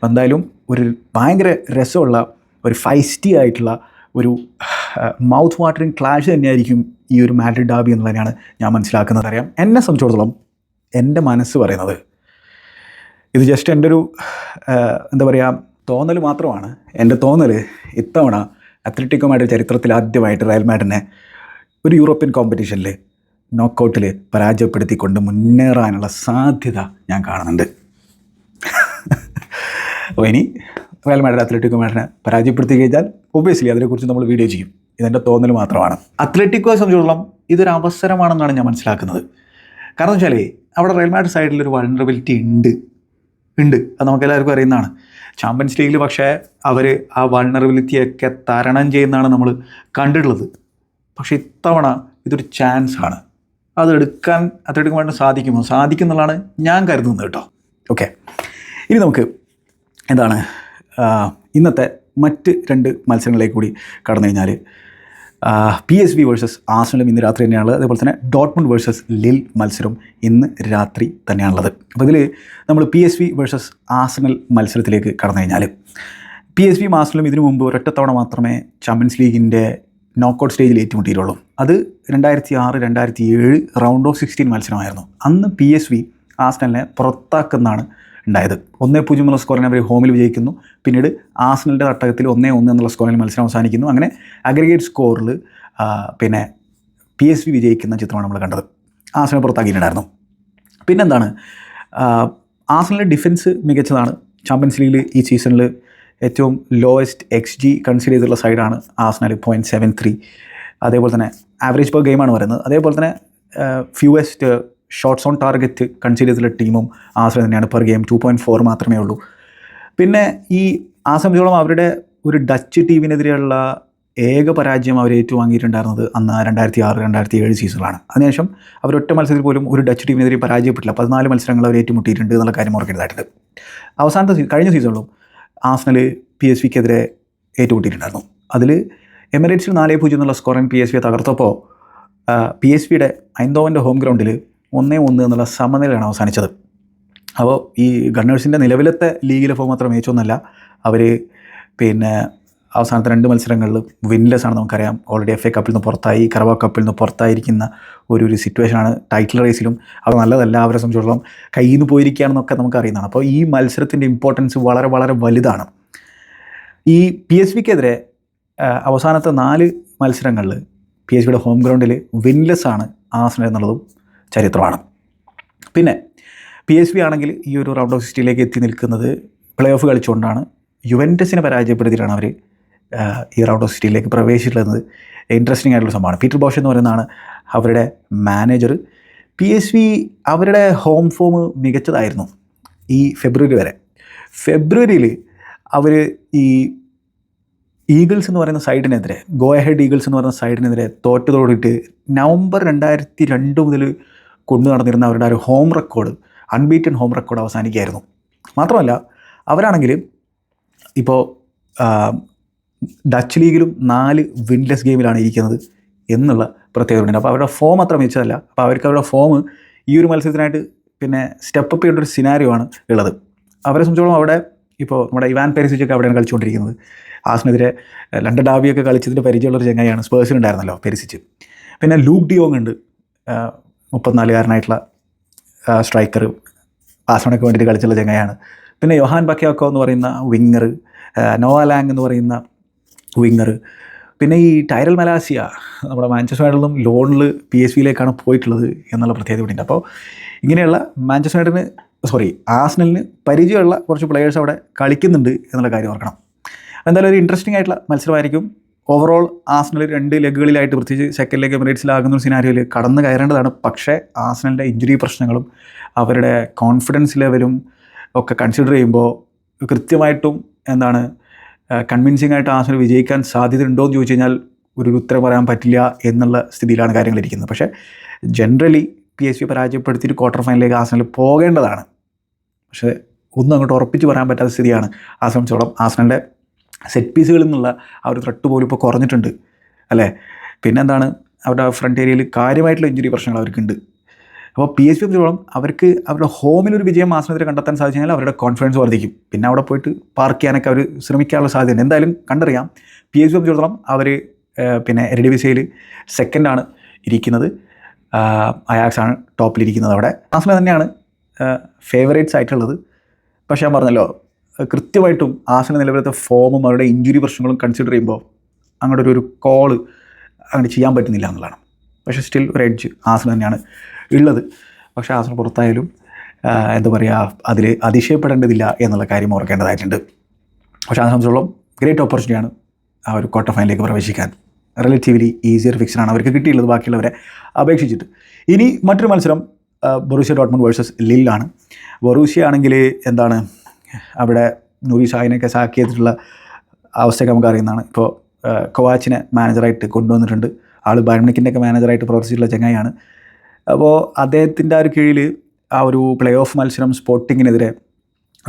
എന്തായാലും ഒരു ഭയങ്കര രസമുള്ള ഒരു ഫൈസ്റ്റി ആയിട്ടുള്ള ഒരു മൗത്ത് വാട്ടറിങ് ക്ലാഷ് തന്നെയായിരിക്കും ഈ ഒരു മാഡ്രിഡ് ഡാബി എന്ന് തന്നെയാണ് ഞാൻ മനസ്സിലാക്കുന്നത്. അറിയാം. എന്നെ സംബന്ധിച്ചിടത്തോളം എന്റെ മനസ്സ് പറയുന്നത് ഇത് ജസ്റ്റ് എന്റെ ഒരു എന്താ പറയുക തോന്നൽ മാത്രമാണ്. എന്റെ തോന്നൽ ഇത്തവണ അത്ലറ്റിക്കോ ചരിത്രത്തിൽ ആദ്യമായിട്ട് റയൽ മാഡിനെ ഒരു യൂറോപ്യൻ കോമ്പറ്റീഷനിൽ നോക്കൗട്ടിൽ പരാജയപ്പെടുത്തിക്കൊണ്ട് മുന്നേറാനുള്ള സാധ്യത ഞാൻ കാണുന്നുണ്ട്. അപ്പോൾ ഇനി റയൽ മാഡ്രിഡ് അത്ലറ്റിക്കോ മാഡ്രിനെ പരാജയപ്പെടുത്തി കഴിഞ്ഞാൽ ഒബ്വിയസ്ലി അതിനെക്കുറിച്ച് നമ്മൾ വീഡിയോ ചെയ്യും. ഇതെന്റെ തോന്നൽ മാത്രമാണ്. അത്ലറ്റിക്കോയെ സംബന്ധിച്ചിടത്തോളം ഇതൊരു അവസരമാണെന്നാണ് ഞാൻ മനസ്സിലാക്കുന്നത്. കാരണം വെച്ചാൽ അവിടെ റയൽ മാഡ്രിഡ് സൈഡിൽ ഒരു വൾണറബിലിറ്റി ഉണ്ട്. ഉണ്ട്. അത് നമുക്ക് എല്ലാവർക്കും അറിയുന്നതാണ്. ചാമ്പ്യൻസ് ലീഗിൽ പക്ഷേ അവർ ആ വൾണറബിലിറ്റിയൊക്കെ തരണം ചെയ്യുന്നതാണ് നമ്മൾ കണ്ടിട്ടുള്ളത്. പക്ഷേ ഇത്തവണ ഇതൊരു ചാൻസ് ആണ്. അത് എടുക്കാൻ അത്ലറ്റിക്കോ വേണ്ടി സാധിക്കുമോ? സാധിക്കും എന്നുള്ളതാണ് ഞാൻ കരുതുന്നത് കേട്ടോ. ഓക്കെ ഇനി നമുക്ക് എന്താണ് ഇന്നത്തെ മറ്റ് രണ്ട് മത്സരങ്ങളിലേക്ക് കൂടി കടന്നു കഴിഞ്ഞാൽ പി എസ് ബി വേഴ്സസ് ആസ്നലും ഇന്ന് രാത്രി തന്നെയാണുള്ളത്. അതേപോലെ തന്നെ ഡോട്ട്മുണ്ട് വേഴ്സസ് ലിൽ മത്സരം ഇന്ന് രാത്രി തന്നെയാണുള്ളത്. അപ്പോൾ ഇതിൽ നമ്മൾ P S V versus Arsenal മത്സരത്തിലേക്ക് കടന്നു കഴിഞ്ഞാൽ പി എസ് ബിയും ആസ്നലും ഇതിനു മുമ്പ് ഒരൊറ്റത്തവണ തവണ മാത്രമേ ചാമ്പ്യൻസ് ലീഗിന്റെ നോക്കൗട്ട് സ്റ്റേജിൽ ഏറ്റുമുട്ടിയിട്ടുള്ളൂ. അത് രണ്ടായിരത്തി ആറ് രണ്ടായിരത്തി ഏഴ് റൗണ്ട് ഓഫ് സിക്സ്റ്റീൻ മത്സരമായിരുന്നു. അന്ന് പി എസ് ബി ആസ്നലിനെ പുറത്താക്കുന്നതാണ് ഉണ്ടായത്. ഒന്നേ പൂജ്യം എന്നുള്ള സ്കോറിനെ അവർ ഹോമിൽ വിജയിക്കുന്നു. പിന്നീട് ആസ്നലിന്റെ തട്ടകത്തിൽ ഒന്നേ ഒന്ന് എന്നുള്ള സ്കോറിൽ മത്സരം അവസാനിക്കുന്നു. അങ്ങനെ അഗ്രിഗേറ്റ് സ്കോറിൽ പിന്നെ പി എസ് വി വിജയിക്കുന്ന ചിത്രമാണ് നമ്മൾ കണ്ടത്. ആസ്നൽ പുറത്താക്കിയിട്ടുണ്ടായിരുന്നു. പിന്നെന്താണ്? ആസ്നലിന്റെ ഡിഫൻസ് മികച്ചതാണ്. ചാമ്പ്യൻസ് ലീഗിൽ ഈ സീസണിൽ ഏറ്റവും ലോവസ്റ്റ് എക്സ് ജി കൺസിഡർ ചെയ്തിട്ടുള്ള സൈഡാണ് ആസ്നൽ പോയിന്റ് സെവൻ ത്രീ അതേപോലെ തന്നെ ആവറേജ് പെർ ഗെയിമാണ് പറയുന്നത്. അതേപോലെ തന്നെ ഫ്യൂവസ്റ്റ് ഷോട്ട്സ് ഓൺ ടാർഗറ്റ് ചെയ്തിട്ടുള്ള ടീമും ആശ്രയം തന്നെയാണ് per game two point four മാത്രമേ ഉള്ളൂ. പിന്നെ ഈ ആ സംബന്ധിച്ചോളം അവരുടെ ഒരു ഡച്ച് ടീമിനെതിരെയുള്ള ഏക പരാജയം അവർ ഏറ്റുവാങ്ങിയിട്ടുണ്ടായിരുന്നത് അന്ന് രണ്ടായിരത്തി ആറ് രണ്ടായിരത്തി ഏഴ് സീസണിലാണ് അതിനുശേഷം അവർ ഒറ്റ മത്സരത്തിൽ പോലും ഒരു ഡച്ച് ടീമിനെതിരെ പരാജയപ്പെട്ടില്ല. പതിനാല് മത്സരങ്ങൾ അവർ ഏറ്റുമുട്ടിയിട്ടുണ്ട് എന്നുള്ള കാര്യം ഓർക്കേണ്ടതായിട്ടുണ്ട് അവസാനത്തെ കഴിഞ്ഞ സീസണിലും ആസ്നൽ പി എസ് വിക്കെതിരെ ഏറ്റുമുട്ടിയിട്ടുണ്ടായിരുന്നു. അതിൽ എമിറേറ്റ്സിൽ നാല് പൂജ്യം എന്നുള്ള സ്കോറിൽ പി എസ് വിയെ തകർത്തപ്പോൾ പി എസ് വിയുടെ ഐന്തോവന്റെ ഹോം ഗ്രൗണ്ടിൽ ഒന്നേ ഒന്ന് എന്നുള്ള സമനിലയാണ് അവസാനിച്ചത്. അപ്പോൾ ഈ ഗണ്ണേഴ്സിന്റെ നിലവിലത്തെ ലീഗിലെ ഫോം മാത്രം മികച്ചൊന്നുമല്ല അവർ പിന്നെ അവസാനത്തെ രണ്ട് മത്സരങ്ങളിൽ വിൻലെസ് ആണ് നമുക്കറിയാം. ഓൾറെഡി എഫ് എ കപ്പിൽ നിന്ന് പുറത്തായി കറവാ കപ്പിൽ നിന്ന് പുറത്തായിരിക്കുന്ന ഒരു ഒരു സിറ്റുവേഷനാണ് ടൈറ്റിൽ റേസിലും അത് നല്ലതല്ല അവരെ സംബന്ധിച്ചിടത്തോളം. കയ്യിൽ നിന്ന് പോയിരിക്കുകയാണെന്നൊക്കെ നമുക്ക് അറിയുന്നതാണ് അപ്പോൾ ഈ മത്സരത്തിന്റെ ഇമ്പോർട്ടൻസ് വളരെ വളരെ വലുതാണ്. ഈ പി എസ് വിക്കെതിരെ അവസാനത്തെ നാല് മത്സരങ്ങളിൽ പി എസ് വിയുടെ ഹോം ഗ്രൗണ്ടിൽ വിൻലെസ് ആണ് ആസന എന്നുള്ളതും ചരിത്രമാണ്. പിന്നെ പി എസ് ബി ആണെങ്കിൽ ഈ ഒരു റൗണ്ട് ഓഫ് സിക്സ്റ്റിയിലേക്ക് എത്തി നിൽക്കുന്നത് പ്ലേ ഓഫ് കളിച്ചുകൊണ്ടാണ്. യുവന്റസിനെ പരാജയപ്പെടുത്തിയിട്ടാണ് അവർ ഈ റൗണ്ട് ഓഫ് സിറ്റിയിലേക്ക് പ്രവേശിച്ചിട്ടുള്ളത്. ഇൻട്രസ്റ്റിംഗ് ആയിട്ടുള്ള സംഭവമാണ്. പീറ്റർ ബോഷ് എന്ന് പറയുന്നതാണ് അവരുടെ മാനേജർ പി എസ് വി അവരുടെ ഹോം ഫോം മികച്ചതായിരുന്നു ഈ ഫെബ്രുവരി വരെ. ഫെബ്രുവരിയിൽ അവർ ഈ ഈഗിൾസ് എന്ന് പറയുന്ന സൈഡിനെതിരെ ഗോ ഹെഡ് ഈഗിൾസ് എന്ന് പറയുന്ന സൈഡിനെതിരെ തോറ്റതോടിയിട്ട് നവംബർ രണ്ടായിരത്തി രണ്ട് മുതൽ കൊണ്ടു നടന്നിരുന്ന അവരുടെ ഒരു home record unbeaten home record അവസാനിക്കുകയായിരുന്നു. മാത്രമല്ല അവരാണെങ്കിൽ ഇപ്പോൾ ഡച്ച് ലീഗിലും നാല് വിൻലെസ് ഗെയിമിലാണ് ഇരിക്കുന്നത് എന്നുള്ള പ്രത്യേകതയുണ്ട്. അപ്പോൾ അവരുടെ ഫോം അത്ര മികച്ചതല്ല. അപ്പോൾ അവർക്ക് അവരുടെ ഫോം ഈ ഒരു മത്സരത്തിനായിട്ട് പിന്നെ സ്റ്റെപ്പ് അപ്പ് ചെയ്യേണ്ട ഒരു സിനാരിയോ ആണ് ഉള്ളത്. അവരെ സംബന്ധിച്ചോളം അവിടെ ഇപ്പോൾ നമ്മുടെ ഇവാൻ പെരിസിച്ചൊക്കെ അവിടെയാണ് കളിച്ചുകൊണ്ടിരിക്കുന്നത്. ആസിനെതിരെ ലണ്ടൻ ഡാബിയൊക്കെ കളിച്ചതിന്റെ പരിചയമുള്ളൊരു ചങ്ങായിയാണ് സ്പേഴ്സിലുണ്ടായിരുന്നല്ലോ പെരിസിച്ച്. പിന്നെ ലൂക്ക് ഡിയോങ് ഉണ്ട്. മുപ്പത്തിനാലുകാരനായിട്ടുള്ള സ്ട്രൈക്കർ ആസണയ്ക്ക് വേണ്ടിയിട്ട് കളിച്ചുള്ള ജംഗയാണ് പിന്നെ യോഹാൻ ബക്കയാക്കോ എന്ന് പറയുന്ന വിങ്ങർ നോവ ലാങ് എന്ന് പറയുന്ന വിങ്ങർ പിന്നെ ഈ ടൈറൽ മലാസിയ നമ്മുടെ മാഞ്ചസ്റ്റർ യുണൈറ്റഡിലും ലോണിൽ പി എസ് വിയിലേക്കാണ് പോയിട്ടുള്ളത് എന്നുള്ള പ്രത്യേകത കൂടി ഉണ്ട്. അപ്പോൾ ഇങ്ങനെയുള്ള മാഞ്ചസ്റ്റർ യുണൈറ്റഡിന് സോറി ആസ്നലിന് പരിചയമുള്ള കുറച്ച് പ്ലെയേഴ്സ് അവിടെ കളിക്കുന്നുണ്ട് എന്നുള്ള കാര്യം ഓർക്കണം. എന്തായാലും ഒരു ഇൻട്രസ്റ്റിംഗ് ആയിട്ടുള്ള മത്സരമായിരിക്കും. ഓവറോൾ ആസ്നൽ രണ്ട് ലെഗുകളിലായിട്ട് പ്രത്യേകിച്ച് സെക്കൻഡ് ലെഗ് എമിറേറ്റ്സിലാകുന്ന ഒരു സിനാരിയോയിൽ കടന്നു കയറേണ്ടതാണ്. പക്ഷേ ആസ്നലിന്റെ ഇഞ്ചുറി പ്രശ്നങ്ങളും അവരുടെ കോൺഫിഡൻസ് ലെവലും ഒക്കെ കൺസിഡർ ചെയ്യുമ്പോൾ കൃത്യമായിട്ടും എന്താണ് കൺവിൻസിംഗ് ആയിട്ട് ആസ്നൽ വിജയിക്കാൻ സാധ്യതയുണ്ടോ എന്ന് ചോദിച്ചു കഴിഞ്ഞാൽ ഒരു ഉത്തരം പറയാൻ പറ്റില്ല എന്നുള്ള സ്ഥിതിയിലാണ് കാര്യങ്ങളിരിക്കുന്നത് പക്ഷേ ജനറലി പി എസ് സി പരാജയപ്പെടുത്തിയിട്ട് ക്വാർട്ടർ ഫൈനലിലേക്ക് ആസ്നൽ പോകേണ്ടതാണ്. പക്ഷേ ഒന്നും അങ്ങോട്ട് ഉറപ്പിച്ച് പറയാൻ പറ്റാത്ത സ്ഥിതിയാണ് ആ സംബന്ധിച്ചോളം ആസനന്റെ സെറ്റ് പീസുകളിൽ നിന്നുള്ള ആ ഒരു ത്രട്ട് പോലും ഇപ്പോൾ കുറഞ്ഞിട്ടുണ്ട് അല്ലേ? പിന്നെന്താണ്? അവരുടെ ഫ്രണ്ട് ഏരിയയിൽ കാര്യമായിട്ടുള്ള ഇഞ്ചുറി പ്രശ്നങ്ങൾ അവർക്കുണ്ട്. അപ്പോൾ പി എസ് പി അവർക്ക് അവരുടെ ഹോമിലൊരു വിജയം ആസനത്തിൽ കണ്ടെത്താൻ സാധിച്ചു കഴിഞ്ഞാൽ അവരുടെ കോൺഫിഡൻസ് വർദ്ധിക്കും. പിന്നെ അവിടെ പോയിട്ട് പാർക്ക് ചെയ്യാനൊക്കെ അവർ ശ്രമിക്കാനുള്ള സാധ്യതയുണ്ട്. എന്തായാലും കണ്ടറിയാം പി എസ് പി അവർ പിന്നെ എരഡിവിസയിൽ സെക്കൻഡാണ് ഇരിക്കുന്നത്. അയാക്സ് ആണ് ടോപ്പിലിരിക്കുന്നത് അവിടെ. ആസന തന്നെയാണ് ഫേവറേറ്റ്സ് ആയിട്ടുള്ളത്. പക്ഷേ ഞാൻ പറഞ്ഞല്ലോ കൃത്യമായിട്ടും ആസന നിലവിലത്തെ ഫോമും അവരുടെ ഇഞ്ചുറി പ്രശ്നങ്ങളും കൺസിഡർ ചെയ്യുമ്പോൾ അങ്ങോട്ട് ഒരു കോൾ അങ്ങനെ ചെയ്യാൻ പറ്റുന്നില്ല എന്നുള്ളതാണ്. പക്ഷേ സ്റ്റിൽ ഒരു എഡ്ജ് ആസന തന്നെയാണ് ഉള്ളത്. പക്ഷേ ആസന പുറത്തായാലും എന്താ പറയുക അതിൽ അതിശയപ്പെടേണ്ടതില്ല എന്നുള്ള കാര്യം ഓർക്കേണ്ടതായിട്ടുണ്ട്. പക്ഷേ ആ സംബന്ധിച്ചോളം ഗ്രേറ്റ് ഓപ്പർച്യൂണിറ്റിയാണ് ആ ഒരു ക്വാർട്ടർ ഫൈനലിലേക്ക് പ്രവേശിക്കാൻ. റിലേറ്റീവ്ലി ഈസിയർ ഫിക്സറാണ് അവർക്ക് കിട്ടിയുള്ളത് ബാക്കിയുള്ളവരെ അപേക്ഷിച്ചിട്ട്. ഇനി മറ്റൊരു മത്സരം ബൊറൂഷ്യ ഡോട്ട്മൺ വേഴ്സസ് ലില്ലാണ് ബൊറൂഷ്യ ആണെങ്കിൽ എന്താണ്? അവിടെ നൂരി ഷാഹിനെയൊക്കെ സാക്ക് ചെയ്തിട്ടുള്ള അവസ്ഥയൊക്കെ നമുക്ക് അറിയുന്നതാണ് ഇപ്പോൾ കൊവാച്ചിനെ മാനേജറായിട്ട് കൊണ്ടുവന്നിട്ടുണ്ട്. ആൾ ബയർണിക്കിന്റെ ഒക്കെ മാനേജറായിട്ട് പ്രവർത്തിച്ചിട്ടുള്ള ചങ്ങായിയാണ്. അപ്പോൾ അദ്ദേഹത്തിന്റെ ആ ഒരു കീഴിൽ ആ ഒരു പ്ലേ ഓഫ് മത്സരം സ്പോർട്ടിങ്ങിനെതിരെ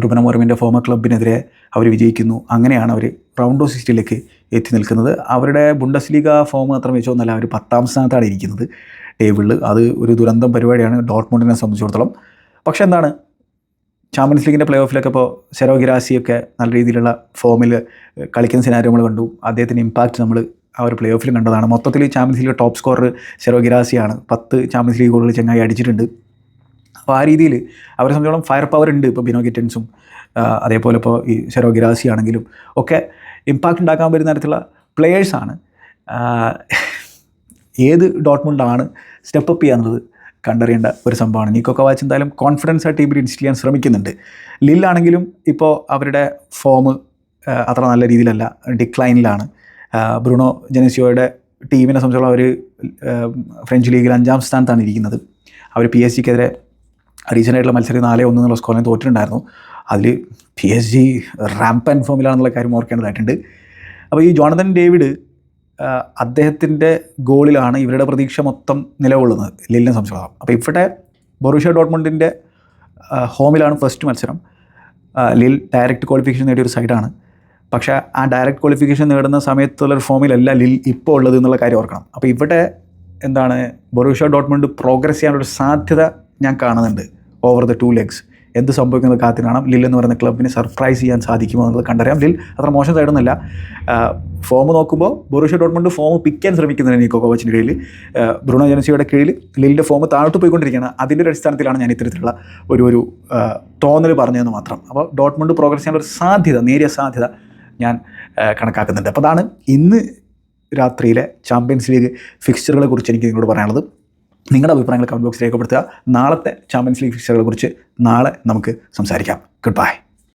റുബന മൊറമിന്റെ ഫോമ ക്ലബിനെതിരെ അവർ വിജയിക്കുന്നു. അങ്ങനെയാണ് അവർ റൗണ്ട് ഓഫ് സിക്സ്റ്റിയിലേക്ക് എത്തി നിൽക്കുന്നത്. അവരുടെ ബുണ്ടസ് ലീഗ ഫോം മാത്രം വെച്ചോന്നല്ല അവർ പത്താം സ്ഥാനത്താണ് ഇരിക്കുന്നത്. ടേബിളിൽ അത് ഒരു ദുരന്തം പരിപാടിയാണ്. ഡോട്ട്മോണ്ടിനെ സംബന്ധിച്ചിടത്തോളം. പക്ഷേ എന്താണ്? ചാമ്പ്യൻസ് ലീഗിന്റെ പ്ലേ ഓഫിലൊക്കെ ഇപ്പോൾ സെറോ ഗിരാസിയൊക്കെ നല്ല രീതിയിലുള്ള ഫോമിൽ കളിക്കുന്ന സിനാരി നമ്മൾ കണ്ടു. അദ്ദേഹത്തിന്റെ ഇമ്പാക്റ്റ് നമ്മൾ ആ ഒരു പ്ലേ ഓഫിലും കണ്ടതാണ്. മൊത്തത്തിൽ champions league top scorer Serhou ഗിരാസിയാണ് പത്ത് ചാമ്പ്യൻസ് ലീഗ് ഗോളുകൾ ചങ്ങായി അടിച്ചിട്ടുണ്ട്. അപ്പോൾ ആ രീതിയിൽ അവരെ സംബന്ധിച്ചോളം ഫയർ പവർ ഉണ്ട് ഇപ്പോൾ ബിനോ ഗിറ്റൻസും അതേപോലെ ഇപ്പോൾ ഈ സെറോ ഗിരാസി ആണെങ്കിലും. ഒക്കെ ഇമ്പാക്റ്റ് ഉണ്ടാക്കാൻ വരുന്ന തരത്തിലുള്ള പ്ലെയേഴ്സാണ് ഏത് ഡോട്ട്മുണ്ടാണ് സ്റ്റെപ്പ് അപ്പ് ചെയ്യാന്നുള്ളത് കണ്ടറിയേണ്ട ഒരു സംഭവമാണ്. നീക്കോ കവാച്ച് എന്തായാലും കോൺഫിഡൻസ് ആ ടീമിൽ ഇൻസ്റ്റിൽ ചെയ്യാൻ ശ്രമിക്കുന്നുണ്ട്. ലില്ലാണെങ്കിലും ഇപ്പോൾ അവരുടെ ഫോം അത്ര നല്ല രീതിയിലല്ല ഡിക്ലൈനിലാണ് ബ്രൂണോ ജെനസിയോയുടെ ടീമിനെ സംബന്ധിച്ചോളം അവർ ഫ്രഞ്ച് ലീഗിൽ അഞ്ചാം സ്ഥാനത്താണ് ഇരിക്കുന്നത്. അവർ പി എസ് ജിക്കെതിരെ റീസെന്റ് ആയിട്ടുള്ള മത്സരം നാലേ ഒന്ന് എന്നുള്ള സ്കോറിനെ തോറ്റിട്ടുണ്ടായിരുന്നു. അതിൽ പി എസ് ജി റാമ്പൻ ഫോമിലാണെന്നുള്ള കാര്യം ഓർക്കേണ്ടതായിട്ടുണ്ട്. അപ്പോൾ ഈ ജോണതൻ ഡേവിഡ് അദ്ദേഹത്തിന്റെ ഗോളിലാണ് ഇവരുടെ പ്രതീക്ഷ മൊത്തം നിലകൊള്ളുന്നത്. ലില്ലിനെ സംബന്ധിച്ചിടത്തോളം അപ്പോൾ ഇവിടെ ബൊറൂഷ്യ ഡോട്ട്മണ്ടിന്റെ ഹോമിലാണ് ഫസ്റ്റ് മത്സരം. ലിൽ ഡയറക്റ്റ് ക്വാളിഫിക്കേഷൻ നേടിയ ഒരു സൈഡാണ് പക്ഷേ ആ ഡയറക്റ്റ് ക്വാളിഫിക്കേഷൻ നേടുന്ന സമയത്തുള്ള ഒരു ഫോമിലല്ല ലിൽ ഇപ്പോൾ ഉള്ളത് എന്നുള്ള കാര്യം ഓർക്കണം. അപ്പോൾ ഇവിടെ എന്താണ് ബൊറൂഷ്യ ഡോട്ട്മണ്ട് പ്രോഗ്രസ് ചെയ്യാനൊരു സാധ്യത ഞാൻ കാണുന്നുണ്ട്. ഓവർ ദ ടു ലെഗ്സ് എന്ത് സംഭവിക്കുന്നത് കാത്തി കാണാം ലിൽ എന്ന് പറയുന്ന ക്ലബിനെ സർപ്രൈസ് ചെയ്യാൻ സാധിക്കുമോ എന്നുള്ളത് കണ്ടറിയാം. ലിൽ അത്ര മോശം സൈഡൊന്നുമല്ല. ഫോം നോക്കുമ്പോൾ ബൊറൂഷ്യ ഡോട്ട്മണ്ട് ഫോം പിക്കാൻ ശ്രമിക്കുന്നുണ്ട് നിക്കോ കോവച്ചിന്റെ കീഴിൽ. ബ്രൂണോ ജനസിയുടെ കീഴിൽ ലില്ലിന്റെ ഫോം താഴോട്ട് പോയിക്കൊണ്ടിരിക്കുകയാണ്. അതിന്റെ ഒരു അടിസ്ഥാനത്തിലാണ് ഞാൻ ഇത്തരത്തിലുള്ള ഒരു ഒരു തോന്നൽ പറഞ്ഞതെന്ന് മാത്രം. അപ്പോൾ ഡോട്ട്മണ്ട് പ്രോഗ്രസ് ചെയ്യാനുള്ള ഒരു സാധ്യത നേരിയ സാധ്യത ഞാൻ കണക്കാക്കുന്നുണ്ട്. അപ്പോൾ അതാണ് ഇന്ന് രാത്രിയിലെ ചാമ്പ്യൻസ് ലീഗ് ഫിക്സ്ചറുകളെ കുറിച്ച് എനിക്ക് നിങ്ങളോട് പറയാനുള്ളത്. നിങ്ങളുടെ അഭിപ്രായങ്ങൾ കമന്റ് ബോക്സിൽ രേഖപ്പെടുത്തുക. നാളത്തെ ചാമ്പ്യൻസ് ലീഗ് ഫിക്സറുകളെ കുറിച്ച് നാളെ നമുക്ക് സംസാരിക്കാം. Good bye